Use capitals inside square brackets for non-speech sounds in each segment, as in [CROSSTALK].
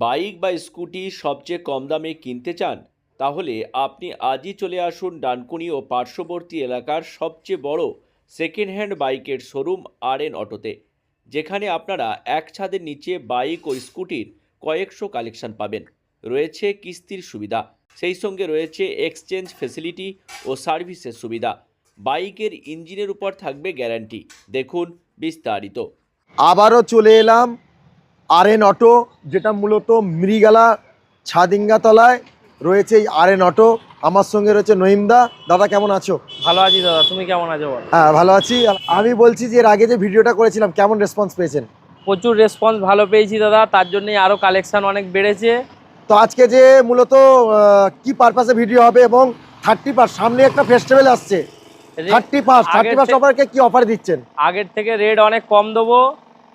Bike বা scooty সবচেয়ে কম দামে কিনতে চান? তাহলে আপনি আজই চলে আসুন ডানকুনি ও পার্শ্ববর্তী এলাকার সবচেয়ে বড় সেকেন্ড হ্যান্ড বাইকের শোরুম আর এন অটোতে যেখানে আপনারা এক ছাদের নিচে বাইক ও স্কুটির কয়েকশো কালেকশন পাবেন। রয়েছে কিস্তির সুবিধা, সেই সঙ্গে রয়েছে এক্সচেঞ্জ ফেসিলিটি ও সার্ভিসের সুবিধা। বাইকের ইঞ্জিনের উপর থাকবে গ্যারান্টি দেখুন বিস্তারিত। আবারও চলে এলাম আর এন অটো যেটা মূলত মৃগালা ছাদিঙ্গাতলায় রয়েছে এই আর এন অটো। আমার সঙ্গে রয়েছে নহিমদা। দাদা কেমন আছো? ভালো আছি দাদা তুমি কেমন আছো হ্যাঁ ভালো আছি। আমি বলছি যে এর আগে যে ভিডিওটা করেছিলাম কেমন রেসপন্স পেয়েছেন? প্রচুর রেসপন্স ভালো পেয়েছি দাদা তার জন্যই আরও কালেকশান অনেক বেড়েছে। তো আজকে যে মূলত কি পারপাসে ভিডিও হবে এবং থার্টি পাস সামনে একটা ফেস্টিভ্যাল আসছে। থার্টি পাস থার্টি পাস অফারকে কি অফার দিচ্ছেন? আগের থেকে রেট অনেক কম দেবো।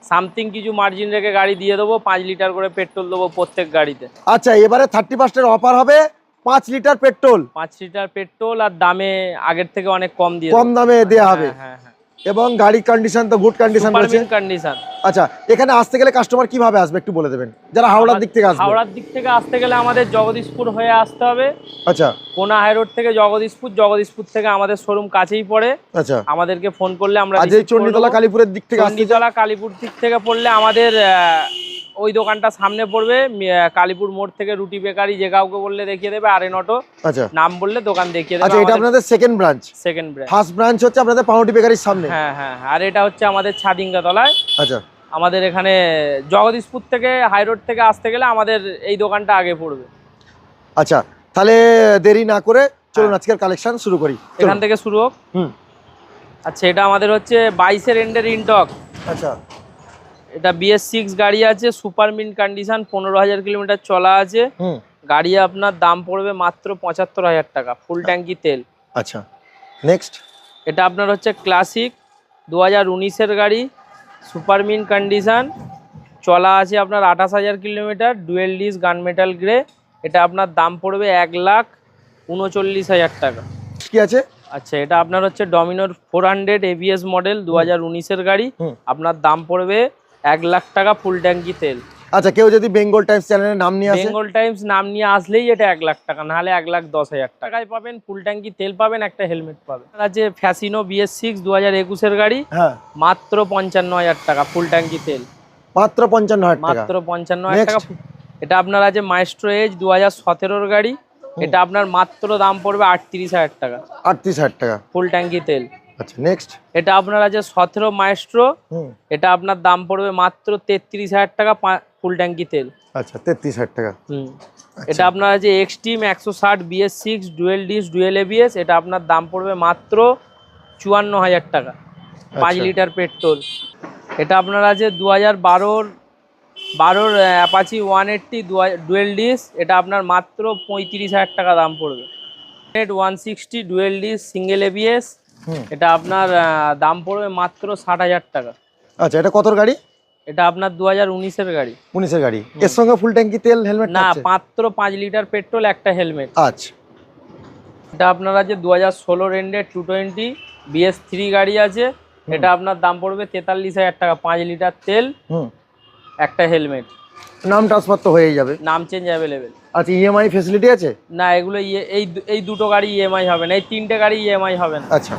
সামথিং কিছু মার্জিন রেখে গাড়ি দিয়ে দেবো পাঁচ লিটার করে পেট্রোল দেবো প্রত্যেক গাড়িতে। আচ্ছা এবারে থার্টি পার্সেন্ট অফার হবে পাঁচ লিটার পেট্রোল। পাঁচ লিটার পেট্রোল আর দামে আগের থেকে অনেক কম দিয়ে কম দামে দেওয়া হবে। হ্যাঁ হ্যাঁ। এবং গাড়ির কন্ডিশন তো গুড কন্ডিশন রয়েছে। কন্ডিশন আচ্ছা এখানে আসতে গেলে কাস্টমার কীভাবে আসবে একটু বলে দেবেন? যারা হাওড়ার দিক থেকে আসবে। হাওড়ার দিক থেকে আসতে গেলে আমাদের জগদীশপুর হয়ে আসতে হবে। আচ্ছা। কোনা হাই রোড থেকে জগদীশপুর জগদীশপুর থেকে আমাদের শোরুম কাছেই পড়ে। আচ্ছা। আমাদেরকে ফোন করলে আমরা আজ চণ্ডীতলা কালীপুরের দিক থেকে চণ্ডীতলা কালীপুর দিক থেকে পড়লে আমাদের ওই দোকানটা সামনে পড়বে কালীপুর মোড় থেকে রুটি বেকারি যে কাউকে বললে দেখিয়ে দেবে আর এন অটো। আচ্ছা। নাম বললে দোকান দেখিয়ে আচ্ছা দেবে এটা আপনাদের second branch second brand first branch হচ্ছে আপনাদের পাউটি বেকারির সামনে? হ্যাঁ হ্যাঁ হ্যাঁ। আর এটা হচ্ছে আমাদের ছাদিঙ্গা তলায়। আচ্ছা। আমাদের এখানে জগদীশপুর থেকে হাই রোড থেকে আসতে গেলে আমাদের এই দোকানটা আগে পড়বে। আচ্ছা তাহলে দেরি না করে চলুন হ্যাঁ। আজকের কালেকশন শুরু করি। এখান থেকে শুরু হোক। হুম। আচ্ছা এটা আমাদের হচ্ছে বাইশের এন্ডের ইনটক। আচ্ছা। এটা বিএস সিক্স গাড়ি আছে সুপার মিন কন্ডিশন পনেরো হাজার কিলোমিটার চলা আছে। গাড়ি আপনার দাম পড়বে মাত্র পঁচাত্তর হাজার টাকা ফুল ট্যাঙ্কি তেল। আচ্ছা। নেক্সট এটা আপনার হচ্ছে ক্লাসিক দু হাজার উনিশের গাড়ি সুপার মিন কন্ডিশন চলা আছে আপনার আঠাশ হাজার kilometre dual disc gun metal grey এটা আপনার দাম পড়বে এক লাখ উনচল্লিশ হাজার টাকা। কি আছে? আচ্ছা এটা আপনার হচ্ছে ডমিনোর ফোর হান্ড্রেড এবিএস মডেল দু হাজার উনিশের গাড়ি। আপনার দাম পড়বে এক লাখ টাকা ফুল ট্যাঙ্কি তেল। আচ্ছা কেউ যদি বেঙ্গল টাইমস চ্যানেলের নাম নিয়ে আসে? বেঙ্গল টাইমস নাম নিয়ে আসলেই এটা এক লাখ টাকা নাহলে এক লাখ দশ হাজার টাকায় পাবেন ফুল ট্যাঙ্কি তেল পাবেন একটা হেলমেট পাবেন। আছে ফ্যাসিনো বিএস সিক্স দু হাজার একুশের গাড়ি হ্যাঁ। মাত্র পঞ্চান্ন হাজার টাকা ফুল ট্যাঙ্কি তেল। মাত্র পঞ্চান্ন হাজার টাকা। মাত্র পঞ্চান্ন হাজার টাকা। এটা আপনার আছে মাইস্ট্রো এজ দু হাজার সতেরোর গাড়ি। এটা আপনার মাত্র দাম পড়বে আটত্রিশ হাজার টাকা। আটত্রিশ হাজার টাকা। ফুল ট্যাঙ্কি তেল। আচ্ছা নেক্সট এটা আপনার আছে সতেরো মাইস্ট্রো এটা আপনার দাম পড়বে মাত্র তেত্রিশ হাজার টাকা ফুল ট্যাঙ্কি তেল। আচ্ছা তেত্রিশ হাজার টাকা। হুম। এটা আপনার আছে এক্সট্রিম একশো ষাট BS six dual disc dual ABS এটা আপনার দাম পড়বে মাত্র চুয়ান্ন হাজার টাকা। পাঁচ আচ্ছা। Litre petrol. এটা আপনার আছে দু হাজার বারোর বারোর Apache one eighty dual disc এটা আপনার মাত্র পঁয়ত্রিশ হাজার টাকা দাম পড়বে। One sixty dual disc single ABS এটা আপনার দাম পড়বে মাত্র ষাট হাজার টাকা। আচ্ছা এটা কতর গাড়ি? এটা আপনার দু হাজার উনিশের গাড়ি। উনিশের গাড়ি। এর সঙ্গে ফুল ট্যাঙ্কি তেল হেলমেট না মাত্র পাঁচ লিটার পেট্রোল একটা হেলমেট আচ্ছা। এটা আপনার আছে দু হাজার ষোলো রেন্ডের টু টোয়েন্টি বিএস থ্রি গাড়ি আছে। এটা আপনার দাম পড়বে তেতাল্লিশ হাজার টাকা পাঁচ লিটার তেল হুম। একটা হেলমেট নাম ট্রান্সফার তো হয়েই যাবে। নাম চেঞ্জ অ্যাভেলেবেল আচ্ছা ইএমআই ফেসিলিটি আছে? না এগুলো ইয়ে- এই এই দুটো গাড়ি ইএমআই হবে না এই তিনটে গাড়ি ইএমআই হবে না। আচ্ছা।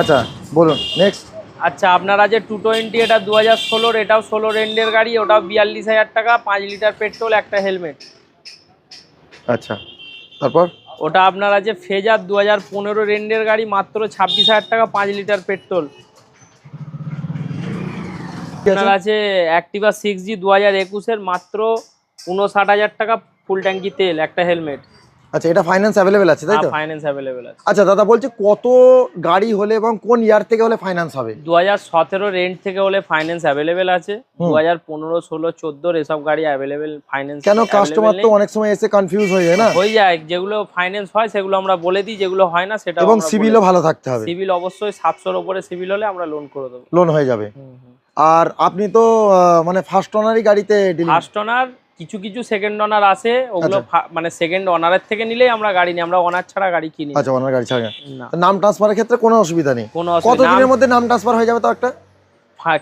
আচ্ছা বলুন নেক্সট আচ্ছা আপনার আছে টু টোয়েন্টি এটা দু হাজার ষোলোর এটাও ষোলো রেন্ডের গাড়ি ওটাও বিয়াল্লিশ হাজার টাকা পাঁচ লিটার পেট্রোল একটা হেলমেট। আচ্ছা তারপর? ওটা আপনার আছে ফেজার দু হাজার পনেরো রেন্ডের গাড়ি মাত্র ছাব্বিশ হাজার টাকা পাঁচ লিটার পেট্রোল? আপনার আছে। অ্যাক্টিভা সিক্স জি দু হাজার একুশের মাত্র উনষাট হাজার টাকা ফুল ট্যাঙ্কি তেল একটা হেলমেট। আচ্ছা এটা ফাইন্যান্স অ্যাভেলেবেল আছে তাই তো? ফাইন্যান্স অ্যাভেলেবেল আছে। আচ্ছা দাদা বলছি কত গাড়ি হলে এবং কোন ইয়ার থেকে হলে ফাইন্যান্স হবে? দু হাজার সতেরো রেন্ট থেকে হলে ফাইন্যান্স অ্যাভেলেবেল আছে। দু হাজার পনেরো ষোলো চোদ্দোর এসব গাড়ি অ্যাভেলেবেল ফাইন্যান্স কেন কাস্টমার তো অনেক সময় এসে কনফিউজ হয়ে যায় না? হয়ে যায় যেগুলো ফাইন্যান্স হয় সেগুলো আমরা বলে দিই যেগুলো হয় না সেটা এবং সিভিলও ভালো থাকতে হবে। সিভিল অবশ্যই সাতশোর ওপরে সিভিল হলে আমরা লোন করে দেবো। লোন হয়ে যাবে। আর আপনি তো মানে ফার্স্ট ওনারই গাড়িতে ফার্স্ট ওনার কিছু কিছু সেকেন্ড ওনার আছে ওগুলো আচ্ছা। মানে সেকেন্ড ওনারের থেকে নিলেই আমরা গাড়ি নিই আমরা ওনার ছাড়া গাড়ি কিনি আচ্ছা ওনার গাড়ি ছাড়া নাম ট্রান্সফারের ক্ষেত্রে কোনো অসুবিধা নেই। কোনো কত দিনের মধ্যে নাম ট্রান্সফার হয়ে যাবে তো একটা?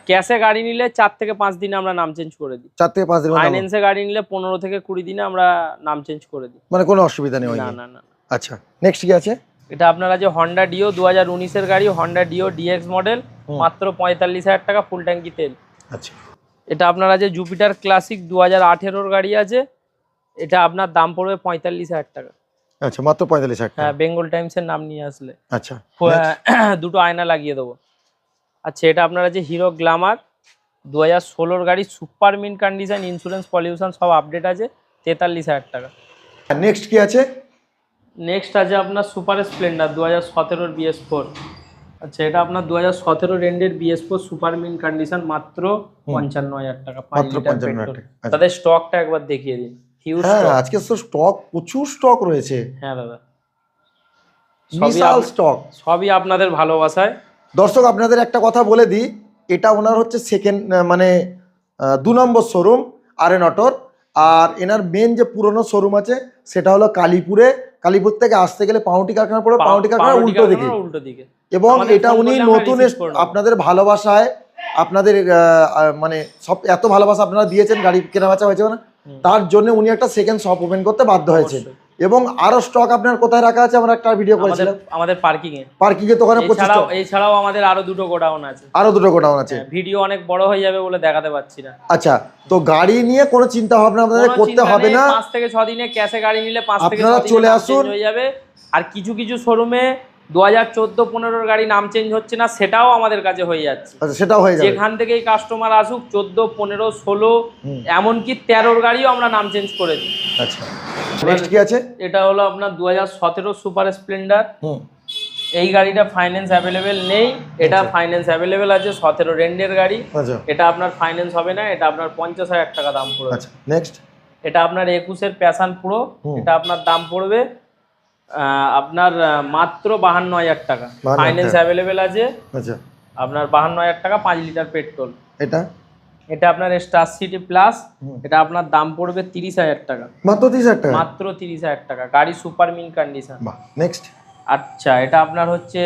ক্যাশে গাড়ি নিলে চার থেকে পাঁচ দিনে আমরা নাম চেঞ্জ করে দিই। চার থেকে পাঁচ দিন ফাইন্যান্সে গাড়ি নিলে পনেরো থেকে কুড়ি দিনে আমরা নাম চেঞ্জ করে দিই। মানে কোনো অসুবিধা নেই না না না আচ্ছা নেক্সট কি আছে? এটা আপনার আছে হন্ডা ডিও দু হাজার উনিশের গাড়ি হন্ডা ডিও ডিএক্স মডেল মাত্র পঁয়তাল্লিশ হাজার টাকা ফুল ট্যাঙ্কি তেল। আচ্ছা। এটা আপনার আছে জুপিটার ক্লাসিক দু হাজার আঠেরোর গাড়ি আছে এটা আপনার দাম পড়বে পঁয়তাল্লিশ হাজার টাকা। আচ্ছা মাত্র পঁয়তাল্লিশ হাজার হ্যাঁ বেঙ্গল টাইমসের নাম নিয়ে আসলে। আচ্ছা [CLEARS THROAT] দুটো আয়না লাগিয়ে দেবো। আচ্ছা এটা আপনার আছে হিরো গ্লামার দু হাজার ষোলোর গাড়ি super mint condition insurance pollution সব আপডেট আছে তেতাল্লিশ হাজার টাকা। নেক্সট কি আছে? নেক্সট আছে আপনার সুপার স্প্লেন্ডার দু হাজার সতেরোর বিএস ফোর আচ্ছা এটা আপনার দু হাজার সতেরো রেন্ডের BS four super mint condition মাত্র পঞ্চান্ন হাজার টাকা পাঁচ মাত্র লিটার 55,000 পেট্রোল টাকা। আচ্ছা। তাদের স্টকটা একবার দেখিয়ে দিন। হিউজ হ্যাঁ আজকে তো স্টক প্রচুর স্টক রয়েছে। হ্যাঁ দাদা। বিশাল স্টক সবই আপনাদের ভালোবাসায়। দর্শক আপনাদের একটা কথা বলে দিই এটা ওনার হচ্ছে সেকেন্ড মানে দু নম্বর শোরুম আর এন অটোর আর এনার মেন যে পুরনো শোরুম আছে সেটা হলো কালীপুরে কালীপুর থেকে আসতে গেলে পাউটি কারখানা পড়ে পাউটি কারখানা উল্টো দিকে। কারখানার উল্টো দিকে। এবং এটা উনি নতুন। আপনাদের ভালোবাসায় আপনাদের মানে সব এত ভালোবাসা আপনারা দিয়েছেন গাড়ি কেনা বেচা হয়েছে না তার জন্য উনি একটা সেকেন্ড শপ ওপেন করতে বাধ্য হয়েছে। এবং আরও স্টক আপনার কোথায় রাখা আছে? আমরা একটা ভিডিও করেছিলাম। আমাদের পার্কিং এ পার্কিং এর দোকানে এছাড়াও এছাড়াও আমাদের আরও দুটো গোডাউন আছে। আরও দুটো গোডাউন আছে। হ্যাঁ, ভিডিও অনেক বড় হয়ে যাবে বলে দেখাতে পাচ্ছি না। আচ্ছা তো গাড়ি নিয়ে কোনো চিন্তা ভাবনা আপনাদের করতে হবে না। পাঁচ থেকে 6 দিনে ক্যাশে গাড়ি নিলে পাঁচ থেকে 6 দিনে চলে আসুন। হয়ে যাবে। আর কিছু কিছু শোরুমে দু হাজার চোদ্দ পনেরোর গাড়ি নাম চেঞ্জ হচ্ছে না সেটাও আমাদের কাছে হয়ে যাচ্ছে। আচ্ছা সেটাও হয়ে যাবে। যেখান থেকেই কাস্টমার আসুক চোদ্দ পনেরো ষোলো এমনকি তেরোর গাড়িও আমরা নাম চেঞ্জ করে দিই। আচ্ছা। নেক্সট কি আছে? এটা হলো আপনার দু হাজার সতেরো সুপার স্প্লেন্ডার হুম। এই গাড়িটা ফাইন্যান্স অ্যাভেলেবেল নেই। এটা আচ্ছা। ফাইন্যান্স অ্যাভেলেবেল আছে সতেরো রেন্ডের গাড়ি। আচ্ছা। এটা আপনার ফাইন্যান্স হবে না এটা আপনার পঞ্চাশ হাজার টাকা দাম পড়বে। আচ্ছা নেক্সট এটা আপনার একুশের প্যাশান পুরো এটা আপনার দাম পড়বে আপনার মাত্র বাহান্ন হাজার টাকা। ফাইন্যান্স অ্যাভেলেবেল আছে। আচ্ছা। আপনার বাহান্ন হাজার টাকা পাঁচ লিটার পেট্রোল। এটা? এটা আপনার স্টার সিটি প্লাস এটা আপনার দাম পড়বে তিরিশ হাজার টাকা। মাত্র তিরিশ হাজার টাকা? মাত্র তিরিশ হাজার টাকা। গাড়ি সুপার মিন কন্ডিশন নেক্সট আচ্ছা এটা আপনার হচ্ছে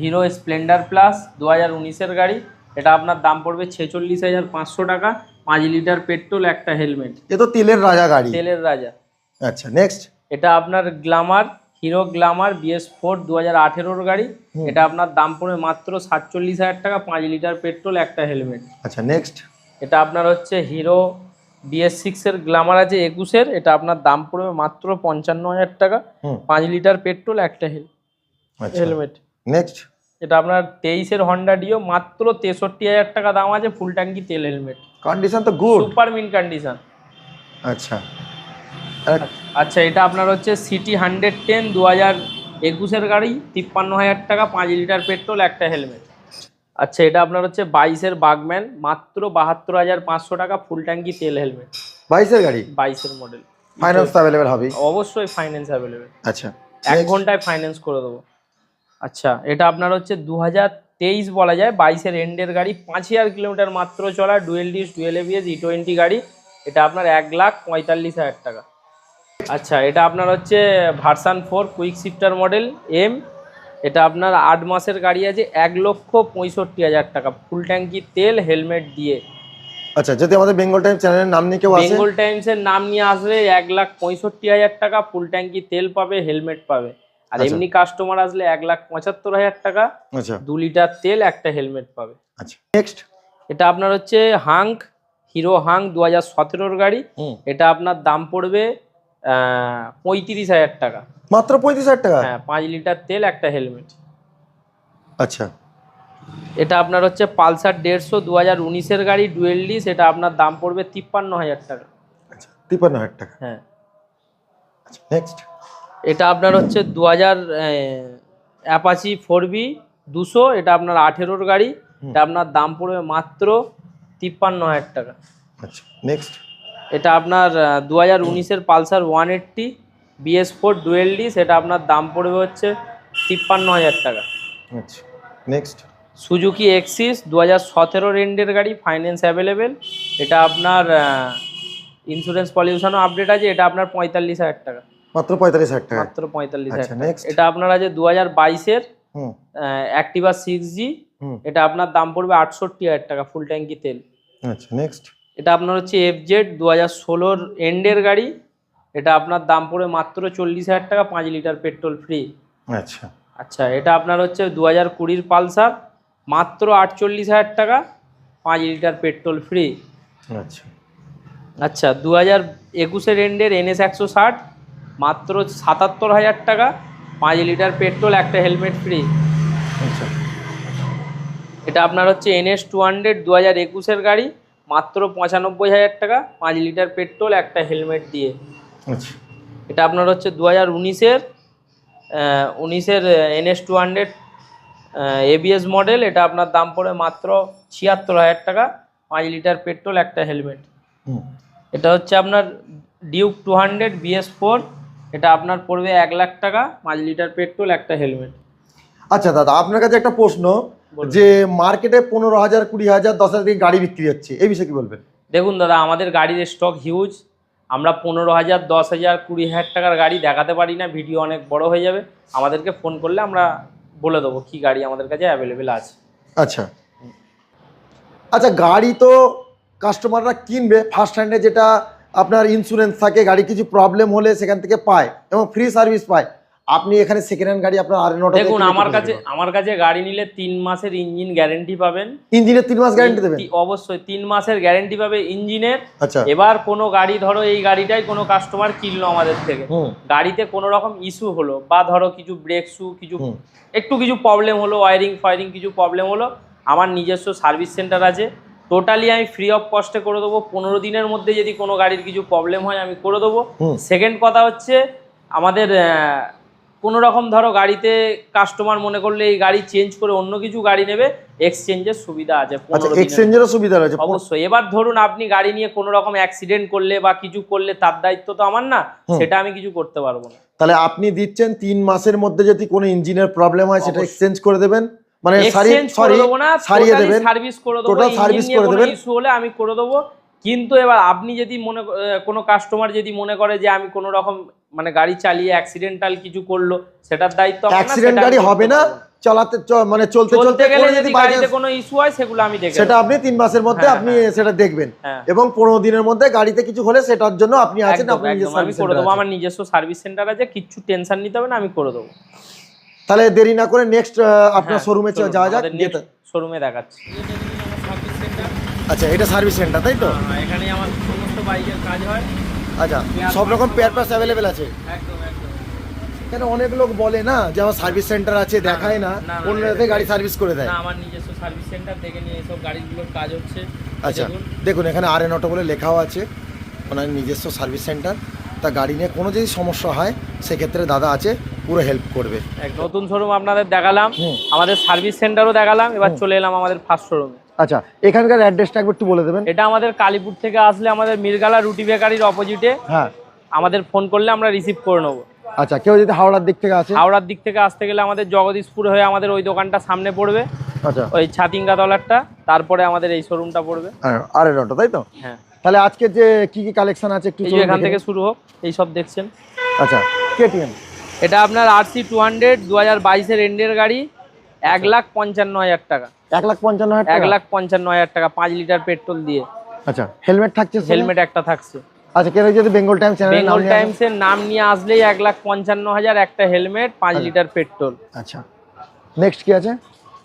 হিরো স্প্লেন্ডার প্লাস দু হাজার উনিশের গাড়ি। এটা আপনার দাম পড়বে ছেচল্লিশ হাজার পাঁচশো টাকা। পাঁচ লিটার পেট্রোল একটা হেলমেট। এ তো তেলের রাজা গাড়ি। তেলের রাজা। আচ্ছা নেক্সট এটা আপনার Glamour Hero Glamour BS four দু হাজার আঠেরোর গাড়ি। এটা আপনার দাম পড়বে মাত্র সাতচল্লিশ হাজার টাকা পাঁচ লিটার পেট্রোল একটা হেলমেট। আচ্ছা নেক্সট এটা আপনার হচ্ছে হিরো বিএস সিক্সের গ্লামার আছে একুশের এটা আপনার দাম পড়বে মাত্র পঞ্চান্ন হাজার টাকা পাঁচ লিটার পেট্রোল একটা আচ্ছা। হেলমেট। নেক্সট এটা আপনার তেইশের হন্ডা ডিও মাত্র তেষট্টি হাজার টাকা দাম আছে ফুল ট্যাঙ্কি তেল হেলমেট। কন্ডিশন তো গুড সুপার মিন কন্ডিশন আচ্ছা। আচ্ছা এটা আপনার হচ্ছে সিটি হান্ড্রেড টেন দু হাজার একুশের গাড়ি তিপ্পান্ন হাজার টাকা পাঁচ লিটার পেট্রোল একটা হেলমেট। আচ্ছা এটা আপনার হচ্ছে বাইশের বাগম্যান মাত্র বাহাত্তর হাজার পাঁচশো টাকা ফুল ট্যাঙ্কি তেল হেলমেট। বাইশের গাড়ি? বাইশের মডেল ফাইন্যান্স অ্যাভেলেবেল হবে? অবশ্যই ফাইন্যান্স অ্যাভেলেবেল আচ্ছা। এক ঘন্টায় ফাইন্যান্স করে দেবো। আচ্ছা এটা আপনার হচ্ছে দু হাজার তেইশ বলা যায় বাইশের এন্ডের গাড়ি পাঁচ হাজার কিলোমিটার মাত্র চলা dual disc dual ABS E twenty গাড়ি। এটা আপনার এক লাখ পঁয়তাল্লিশ হাজার টাকা। আচ্ছা এটা আপনার হচ্ছে version four quick shifter model M. এটা আপনার আট মাসের গাড়ি আছে এক লক্ষ পঁয়ষট্টি হাজার টাকা। ফুল ট্যাঙ্কি তেল হেলমেট দিয়ে। আচ্ছা যদি আমাদের বেঙ্গল টাইম চ্যানেলের নাম নিয়ে কেউ আসে? বেঙ্গল টাইমসের নাম নিয়ে আসলে এক লাখ পঁয়ষট্টি হাজার টাকা ফুল ট্যাঙ্কি তেল পাবে হেলমেট পাবে। আর আচ্ছা। এমনি কাস্টমার আসলে এক লাখ পঁচাত্তর হাজার টাকা আচ্ছা। দু লিটার তেল একটা হেলমেট পাবে। আচ্ছা নেক্সট এটা আপনার হচ্ছে হাঙ্ক হিরো হাঙ্ক দু হাজার সতেরোর গাড়ি। এটা আপনার দাম পড়বে পঁয়ত্রিশ হাজার টাকা। মাত্র পঁয়ত্রিশ হাজার টাকা? হ্যাঁ পাঁচ লিটার তেল একটা হেলমেট। আচ্ছা। এটা আপনার হচ্ছে পালসার দেড়শো দু হাজার উনিশের গাড়ি ডুয়েল ডিস এটা আপনার দাম পড়বে তিপ্পান্ন হাজার টাকা। আচ্ছা তিপ্পান্ন হাজার টাকা। হ্যাঁ। আচ্ছা নেক্সট এটা আপনার হচ্ছে দু হাজার অ্যাপাচি ফোর বি দুশো এটা আপনার আঠেরোর গাড়ি। এটা আপনার দাম পড়বে মাত্র তিপ্পান্ন হাজার টাকা। আচ্ছা নেক্সট এটা আপনার দু হাজার উনিশের Pulsar one eighty BS four dual D সেটা আপনার দাম পড়বে হচ্ছে তিপ্পান্ন হাজার টাকা। আচ্ছা নেক্সট সুজুকি এক্সিস দু হাজার সতেরো রেন্ডের গাড়ি ফাইন্যান্স অ্যাভেলেবেল এটা আপনার ইন্স্যুরেন্স পলিউশনও আপডেট আছে এটা আপনার পঁয়তাল্লিশ হাজার টাকা। মাত্র পঁয়তাল্লিশ হাজার টাকা। মাত্র পঁয়তাল্লিশ আচ্ছা, হাজার টাকা এটা আপনার আছে দু হাজার বাইশের অ্যাক্টিভা সিক্স জি এটা আপনার দাম পড়বে আটষট্টি হাজার টাকা ফুল ট্যাঙ্কি তেল। আচ্ছা নেক্সট এটা আপনার হচ্ছে এফ জেড দু হাজার ষোলোর এন্ডের গাড়ি। এটা আপনার দাম পড়ে মাত্র চল্লিশ হাজার টাকা পাঁচ লিটার পেট্রোল ফ্রি আচ্ছা। আচ্ছা এটা আপনার হচ্ছে দু হাজার কুড়ির পালসার মাত্র আটচল্লিশ হাজার টাকা পাঁচ লিটার পেট্রোল ফ্রি আচ্ছা। আচ্ছা দু হাজার একুশের এন্ডের এনএস একশো ষাট মাত্র সাতাত্তর হাজার টাকা পাঁচ লিটার পেট্রোল একটা হেলমেট ফ্রি আচ্ছা। এটা আপনার হচ্ছে এনএস টু হান্ড্রেড দু হাজার একুশের গাড়ি। মাত্র পঁচানব্বই হাজার টাকা পাঁচ লিটার পেট্রোল একটা হেলমেট দিয়ে। আচ্ছা। এটা আপনার হচ্ছে দু হাজার উনিশের উনিশের NS two hundred ABS model এটা আপনার দাম পড়ে মাত্র ছিয়াত্তর হাজার টাকা পাঁচ লিটার পেট্রোল একটা হেলমেট। এটা হচ্ছে আপনার Duke two hundred BS four এটা আপনার পড়বে এক লাখ টাকা পাঁচ লিটার পেট্রোল একটা হেলমেট। আচ্ছা দাদা আপনার কাছে একটা প্রশ্ন। যে মার্কেটে পনেরো হাজার কুড়ি হাজার দশ হাজার গাড়ি বিক্রি হচ্ছে এই বিষয়ে কি বলবেন? দেখুন দাদা আমাদের গাড়ির স্টক হিউজ আমরা পনেরো হাজার দশ হাজার কুড়ি হাজার টাকার গাড়ি দেখাতে পারি না ভিডিও অনেক বড় হয়ে যাবে। আমাদেরকে ফোন করলে আমরা বলে দেবো কি গাড়ি আমাদের কাছে অ্যাভেলেবেল আছে। আচ্ছা। আচ্ছা গাড়ি তো কাস্টমাররা কিনবে। ফার্স্ট হ্যান্ডে যেটা আপনার ইন্স্যুরেন্স থাকে গাড়ি কিছু প্রবলেম হলে সেখান থেকে পায় এবং ফ্রি সার্ভিস পায়। আপনি এখানে সেকেন্ড হ্যান্ড গাড়ি আপনার আর নটা দেখুন আমার কাছে আমার কাছে গাড়ি নিলে তিন মাসের ইঞ্জিন গ্যারেন্টি পাবেন। ইঞ্জিনের তিন মাস গ্যারান্টি দেবেন? অবশ্যই তিন মাসের গ্যারেন্টি পাবে ইঞ্জিনের আচ্ছা। এবার কোনো গাড়ি ধরো এই গাড়িটাই কোনো কাস্টমার কিনলো আমাদের থেকে। গাড়িতে কোনো রকম ইস্যু হলো বা ধরো কিছু ব্রেক শু কিছু একটু কিছু প্রবলেম হলো ওয়ারিং ফায়ারিং কিছু প্রবলেম হলো আমার নিজস্ব সার্ভিস সেন্টার আছে। টোটালি আমি ফ্রি অফ কস্টে করে দেবো। পনেরো দিনের মধ্যে যদি কোনো গাড়ির কিছু প্রবলেম হয় আমি করে দেবো। সেকেন্ড কথা হচ্ছে আমাদের কোনো রকম ধরো গাড়িতে কাস্টমার মনে করলে এই গাড়ি চেঞ্জ করে অন্য কিছু গাড়ি নেবে এক্সচেঞ্জের সুবিধা আছে আচ্ছা 15 এক্সচেঞ্জেরও সুবিধা আছে অবশ্যই। এবার ধরুন আপনি গাড়ি নিয়ে কোনো রকম অ্যাক্সিডেন্ট করলে বা কিছু করলে তার দায়িত্ব তো আমার না সেটা আমি কিছু করতে পারব না। তাহলে আপনি দিচ্ছেন তিন মাসের মধ্যে যদি কোনো ইঞ্জিনের প্রবলেম হয় সেটা এক্সচেঞ্জ করে দেবেন? মানে এক্সচেঞ্জ করে দেবেন। সার্ভিস করে দেবো ইঞ্জিন নিয়ে করে কোনো দেবেন। ইস্যু হলে আমি করে দেবো। কিন্তু এবার আপনি যদি মনে কোনো কাস্টমার যদি মনে করে যে আমি কোনো রকম মানে গাড়ি চালিয়ে অ্যাক্সিডেন্টাল কিছু করল সেটার দায়িত্ব অ্যাক্সিডেন্ট গাড়ি হবে না চালাতে মানে চলতে চলতে গেলে যদি গাড়িতে কোনো ইস্যু হয় সেগুলো আমি দেখে সেটা আপনি তিন মাসের মধ্যে হ্যাঁ, আপনি হ্যাঁ। সেটা দেখবেন। হ্যাঁ। এবং পনেরো দিনের মধ্যে গাড়িতে কিছু হলে সেটার জন্য আপনি আছেন আপনি আমি সার্ভিস করে দেবো। আমার নিজস্ব সার্ভিস সেন্টার আছে কিচ্ছু টেনশন নিতে হবে না আমি করে দেবো। তাহলে দেরি না করে নেক্সট আপনার শোরুমে যাওয়া যাক শোরুমে দেখাচ্ছি। আচ্ছা এটা সার্ভিস সেন্টার তাই তো? এখানে আমার সমস্ত বাইকের কাজ হয়। আচ্ছা সব রকম পেয়ার পাস অ্যাভেলেবেল আছে? একদম একদম। কেন অনেক লোক বলে না যে আমার সার্ভিস সেন্টার আছে দেখায় না না, না, অন্য না, গাড়ি সার্ভিস করে দেয়। না আমার নিজস্ব সার্ভিস সেন্টার দেখে নিয়ে এসব গাড়িগুলোর কাজ হচ্ছে। আচ্ছা দেখুন, এখানে আর এন অটো বলে লেখাও আছে ওনার নিজস্ব সার্ভিস সেন্টার তা গাড়ি নিয়ে কোনো যদি সমস্যা হয় সেক্ষেত্রে দাদা আছে পুরো হেল্প করবে। এক নতুন শোরুম আপনাদের দেখালাম। আমাদের সার্ভিস সেন্টারও দেখালাম এবার চলে এলাম আমাদের ফার্স্ট শোরুমে আচ্ছা এখানকার অ্যাড্রেসটা একবার একটু বলে দেবেন। এটা আমাদের কালীপুর থেকে আসলে আমাদের মির্গালা রুটি বেকারির অপোজিটে হ্যাঁ। আমাদের ফোন করলে আমরা রিসিভ করে নেব। আচ্ছা কেউ যদি হাওড়ার দিক থেকে আসে? হাওড়ার দিক থেকে আসতে গেলে আমাদের জগদীশপুর হয়ে আমাদের ওই দোকানটা সামনে পড়বে। আচ্ছা। ওই ছাতিঙ্গা তলারটা তারপরে আমাদের এই শোরুমটা পড়বে। আর অটো তাই তো? হ্যাঁ। তাহলে আজকে যে কি কি কালেকশন আছে একটু এখান থেকে শুরু হোক এই সব দেখছেন। আচ্ছা কেটিএম এটা আপনার আরসি টু হান্ড্রেড দু হাজার বাইশের এন্ডের গাড়ি। এক লাখ পঞ্চান্ন হাজার টাকা। এক লাখ পঞ্চান্ন হাজার এক লাখ পঞ্চান্ন হাজার টাকা পাঁচ লিটার পেট্রোল দিয়ে। আচ্ছা হেলমেট থাকছে হেলমেট একটা থাকছে। আচ্ছা কেউ যদি বেঙ্গল টাইম বেঙ্গল টাইমসের নাম নিয়ে আসলেই এক লাখ পঞ্চান্ন হাজার একটা হেলমেট পাঁচ আচ্ছা। Litre petrol. আচ্ছা। নেক্সট কি আছে?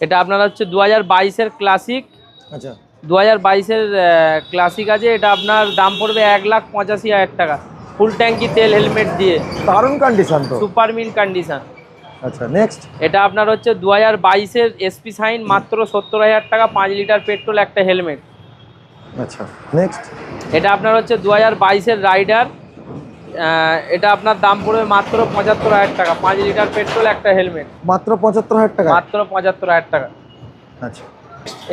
এটা আপনার হচ্ছে দু হাজার বাইশের ক্লাসিক আচ্ছা। দু হাজার বাইশের ক্লাসিক আছে। এটা আপনার দাম পড়বে এক লাখ পঁচাশি হাজার টাকা। ফুল ট্যাঙ্কি তেল হেলমেট দিয়ে। দারুণ কন্ডিশন তো। সুপার মিন কন্ডিশন আচ্ছা নেক্সট এটা আপনার হচ্ছে দু হাজার বাইশের এসপি সাইন মাত্র সত্তর হাজার টাকা পাঁচ লিটার পেট্রোল একটা হেলমেট আচ্ছা নেক্সট এটা আপনার হচ্ছে দু হাজার বাইশের রাইডার এটা আপনার দাম পড়বে মাত্র পঁচাত্তর হাজার টাকা পাঁচ লিটার পেট্রোল একটা হেলমেট মাত্র পঁচাত্তর হাজার টাকা? মাত্র পঁচাত্তর হাজার টাকা। আচ্ছা।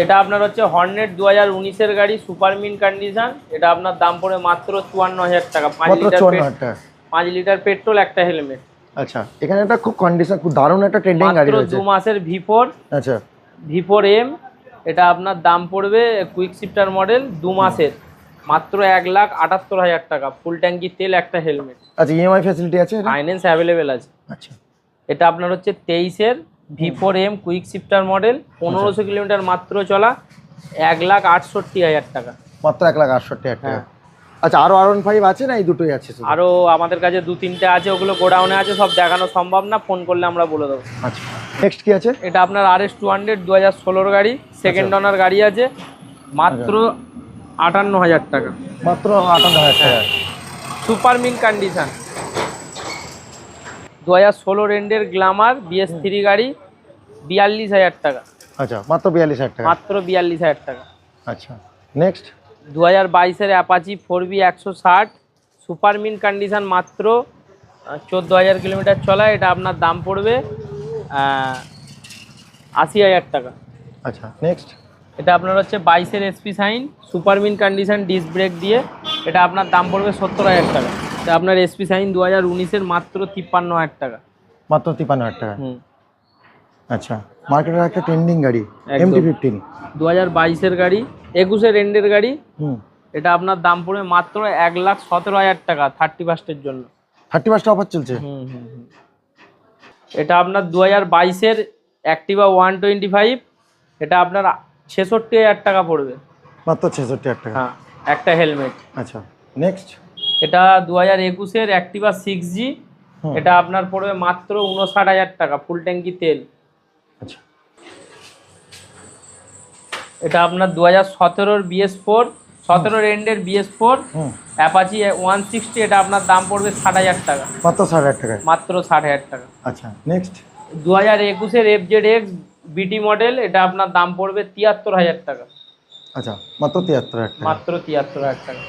এটা আপনার হচ্ছে হর্নেট দু হাজার উনিশের গাড়ি সুপার মিন কন্ডিশন এটা আপনার দাম পড়বে মাত্র চুয়ান্ন হাজার টাকা পাঁচ লিটার পাঁচ লিটার পেট্রোল একটা হেলমেট আচ্ছা এখানে একটা খুব কন্ডিশন খুব দারুণ একটা ট্রেন্ডিং গাড়ি রয়েছে। দু মাসের ভি আচ্ছা। ভি ফোর এম এটা আপনার দাম পড়বে কুইক শিফটার মডেল দু মাসের। মাত্র এক লাখ আটাত্তর হাজার টাকা ফুল ট্যাঙ্কি তেল একটা হেলমেট আচ্ছা ইএমআই ফ্যাসিলিটি আছে ফাইন্যান্স অ্যাভেলেবেল আছে। আচ্ছা। এটা আপনার হচ্ছে তেইশের V four M quick shifter model পনেরোশো কিলোমিটার মাত্র চলা এক লাখ আটষট্টি হাজার টাকা। মাত্র এক লাখ আটষট্টি হাজার টাকা। হ্যাঁ। আচ্ছা আরও আর ফাইভ আছে না এই দুটোই আছে? আরও আমাদের কাছে দু তিনটে আছে ওগুলো গোডাউনে আছে সব দেখানো সম্ভব না ফোন করলে আমরা বলে দেবো। আচ্ছা নেক্সট কি আছে? এটা আপনার আর এস টু হান্ড্রেড দু হাজার ষোলোর গাড়ি সেকেন্ড ওনার গাড়ি আছে মাত্র আটান্ন হাজার টাকা। মাত্র আটান্ন হাজার টাকা। সুপার মিন কন্ডিশন দু হাজার ষোলো রেন্ডের গ্লামার বিএস থ্রি গাড়ি বিয়াল্লিশ হাজার টাকা। আচ্ছা মাত্র বিয়াল্লিশ হাজার টাকা। মাত্র বিয়াল্লিশ হাজার টাকা। আচ্ছা নেক্সট দু হাজার বাইশের অ্যাপাচি ফোর বি একশো ষাট সুপার মিন কন্ডিশন মাত্র চোদ্দ হাজার কিলোমিটার চলা এটা আপনার দাম পড়বে আশি হাজার টাকা। আচ্ছা নেক্সট এটা আপনার হচ্ছে বাইশের SP Shine super mint condition disc brake দিয়ে এটা আপনার দাম পড়বে সত্তর হাজার টাকা। এটা আপনার এসপি সাইন দু হাজার উনিশের মাত্র তিপ্পান্ন হাজার টাকা। মাত্র তিপ্পান্ন হাজার টাকা। হুম। আচ্ছা। মার্কেটের একটা ট্রেন্ডিং গাড়ি এমটি ফিফটিন দু হাজার বাইশের গাড়ি একুশের এন্ডের গাড়ি। হুম। এটা আপনার দাম পড়বে মাত্র এক লাখ সতেরো হাজার টাকা থার্টি ফার্স্টের জন্য। থার্টি পার্সেন্ট অফার চলছে? হুম হুম হুম। এটা আপনার দু হাজার বাইশের অ্যাক্টিভা ওয়ান টোয়েন্টি ফাইভ এটা আপনার ছেষট্টি হাজার টাকা পড়বে। মাত্র ছেষট্টি হাজার টাকা। হ্যাঁ একটা হেলমেট আচ্ছা নেক্সট এটা দু হাজার একুশের অ্যাক্টিভা সিক্স জি এটা আপনার পড়বে মাত্র উনষাট হাজার টাকা ফুল ট্যাঙ্কি তেল। আচ্ছা। এটা আপনার দু হাজার সতেরোর বিএস ফোর সতেরোর এন্ডের BS four Apache one sixty এটা আপনার দাম পড়বে ষাট হাজার টাকা। মাত্র ষাট হাজার টাকায়? মাত্র ষাট হাজার টাকা। আচ্ছা নেক্সট দু হাজার একুশের F Z X BT model এটা আপনার দাম পড়বে তিয়াত্তর হাজার টাকা। আচ্ছা মাত্র তিয়াত্তর হাজার টাকা মাত্র তিয়াত্তর হাজার টাকা।